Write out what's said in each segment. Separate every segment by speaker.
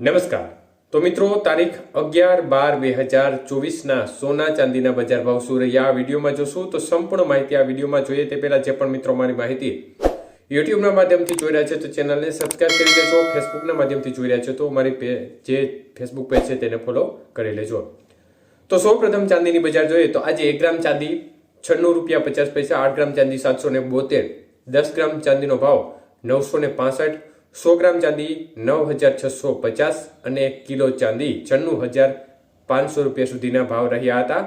Speaker 1: નમસ્કાર. તો મિત્રો, તારીખ અગિયાર બાર બે હજાર ચોવીસના સોના ચાંદીના બજાર ભાવ શું રહ્યા? આ વિડીયોમાં જોશું તો સંપૂર્ણ માહિતી આ વિડીયોમાં જોઈએ. તે પહેલાં જે પણ મિત્રો મારી માહિતી યુટ્યુબના માધ્યમથી જોઈ રહ્યા છે, તો ચેનલને સબસ્ક્રાઇબ કરી લેજો ફેસબુકના માધ્યમથી જોઈ રહ્યા છો, તો મારી જે ફેસબુક પેજ છે તેને ફોલો કરી લેજો. તો સૌ પ્રથમ ચાંદીની બજાર જોઈએ તો આજે એક ગ્રામ ચાંદી છન્નું રૂપિયા પચાસ પૈસા, આઠ ગ્રામ ચાંદી સાતસો ને બોતેર, દસ ગ્રામ ચાંદીનો ભાવ નવસો ને પાસઠ સો ગ્રામ ચાંદી નવ હજાર છસો પચાસ અને એક કિલો ચાંદી છન્નું હજાર પાંચસો રૂપિયા સુધીના ભાવ રહ્યા હતા.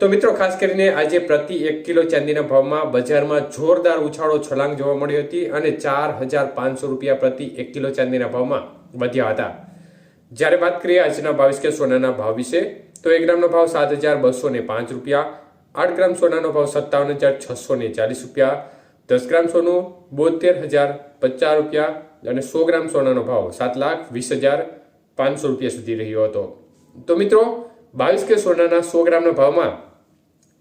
Speaker 1: તો મિત્રો, ખાસ કરીને આજે પ્રતિ એક કિલો ચાંદીના ભાવમાં બજારમાં જોરદાર ઉછાળો છલાંગ જોવા મળી હતી અને ચાર હજાર પાંચસો રૂપિયા પ્રતિ એક કિલો ચાંદીના ભાવમાં વધ્યા હતા. જ્યારે વાત કરીએ આજના બાવીસ કે સોનાના ભાવ વિશે, તો એક ગ્રામનો ભાવ સાત હજાર બસો ને પાંચ રૂપિયા, આઠ ગ્રામ સોનાનો ભાવ સત્તાવન હજાર છસો ને ચાલીસ રૂપિયા દસ ગ્રામ સોનું બોતેર હજાર પચાસ રૂપિયા અને સો ગ્રામ સોનાનો ભાવ સાત લાખ વીસ હજાર પાંચસો રૂપિયા સુધી રહ્યો હતો. તો મિત્રો, બાવીસ કે સોનાના સો ગ્રામના ભાવમાં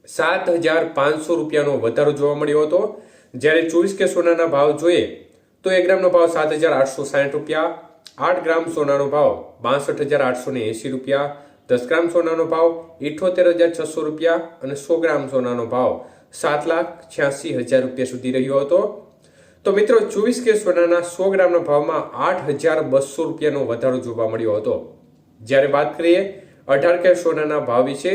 Speaker 1: સાત હજાર પાંચસો રૂપિયાનો વધારો જોવા મળ્યો હતો. જ્યારે ચોવીસ કે સોનાના ભાવ જોઈએ, તો એક ગ્રામનો ભાવ સાત હજાર આઠસો સાઠ રૂપિયા, આઠ ગ્રામ સોનાનો ભાવ બાસઠ હજાર આઠસો ને એંસી રૂપિયા, દસ ગ્રામ સોનાનો ભાવ ઇઠોતેર હજાર છસો રૂપિયા અને સો ગ્રામ સોનાનો ભાવ સાત લાખ છ્યાસી હજાર રૂપિયા સુધી રહ્યો હતો. તો મિત્રો, ચોવીસ કે સોનાના સો ગ્રામના ભાવમાં આઠ હજાર બસો રૂપિયાનો વધારો જોવા મળ્યો હતો. જ્યારે વાત કરીએ અઢાર કે સોનાના ભાવ વિશે,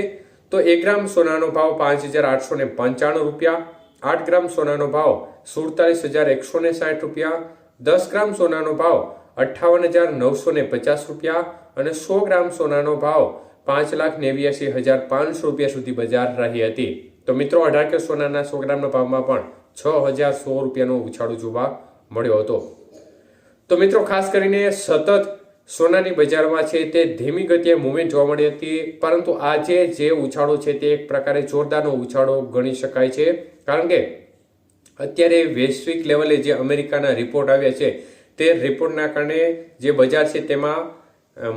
Speaker 1: તો એક ગ્રામ સોનાનો ભાવ પાંચ હજાર આઠસો ને પંચાણું રૂપિયા, આઠ ગ્રામ સોનાનો ભાવ સુડતાલીસ હજાર એકસો ને સાઠ રૂપિયા, દસ ગ્રામ સોનાનો ભાવ અઠ્ઠાવન હજાર નવસો ને પચાસ રૂપિયા અને સો ગ્રામ સોનાનો ભાવ પાંચ લાખ નેવ્યાસી હજાર પાંચસો રૂપિયા સુધી બજાર રહી હતી. તો મિત્રો અઢાર સોનાના સો ગ્રામના ભાવમાં પણ છ હજાર સો રૂપિયાનો ઉછાળો જોવા મળ્યો હતો. તો મિત્રો, ખાસ કરીને સતત સોનાની બજારમાં છે તે ધીમી ગતિએ મુવમેન્ટ જોવા મળી હતી, પરંતુ આજે જે ઉછાળો છે તે એક પ્રકારે જોરદારનો ઉછાળો ગણી શકાય છે. કારણ કે અત્યારે વૈશ્વિક લેવલે જે અમેરિકાના રિપોર્ટ આવ્યા છે, તે રિપોર્ટના કારણે જે બજાર છે તેમાં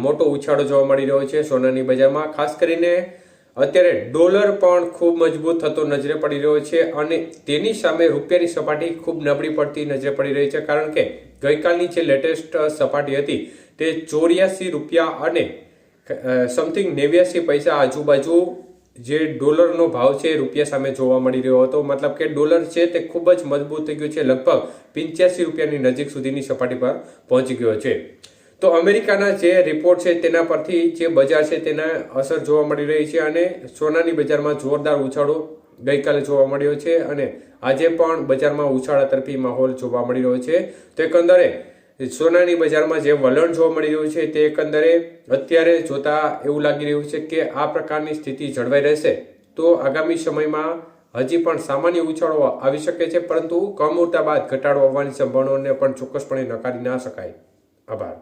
Speaker 1: મોટો ઉછાળો જોવા મળી રહ્યો છે સોનાની બજારમાં. ખાસ કરીને અત્યારે ડોલર પણ ખૂબ મજબૂત થતો નજરે પડી રહ્યો છે અને તેની સામે રૂપિયાની સપાટી ખૂબ નબળી પડતી નજરે પડી રહી છે કારણ કે ગઈકાલની જે લેટેસ્ટ સપાટી હતી તે ચોર્યાસી રૂપિયા અને સમથિંગ નેવ્યાસી પૈસા આજુબાજુ જે ડોલરનો ભાવ છે રૂપિયા સામે જોવા મળી રહ્યો હતો. મતલબ કે ડોલર છે તે ખૂબ જ મજબૂત થઈ ગયું છે. લગભગ પિંચ્યાસી રૂપિયાની નજીક સુધીની સપાટી પર પહોંચી ગયો છે. તો અમેરિકાના જે રિપોર્ટ છે તેના પરથી જે બજાર છે તેના અસર જોવા મળી રહી છે અને સોનાની બજારમાં જોરદાર ઉછાળો ગઈકાલે જોવા મળ્યો છે અને આજે પણ બજારમાં ઉછાળા તરફી માહોલ જોવા મળી રહ્યો છે. તો એકંદરે સોનાની બજારમાં જે વલણ જોવા મળી રહ્યું છે તે એકંદરે અત્યારે જોતા એવું લાગી રહ્યું છે કે આ પ્રકારની સ્થિતિ જળવાઈ રહેશે. તો આગામી સમયમાં હજી પણ સામાન્ય ઉછાળો આવી શકે છે, પરંતુ કમ ઉડતા બાદ ઘટાડો આવવાની સંભાવનાઓને પણ ચોક્કસપણે નકારી ના શકાય. આભાર.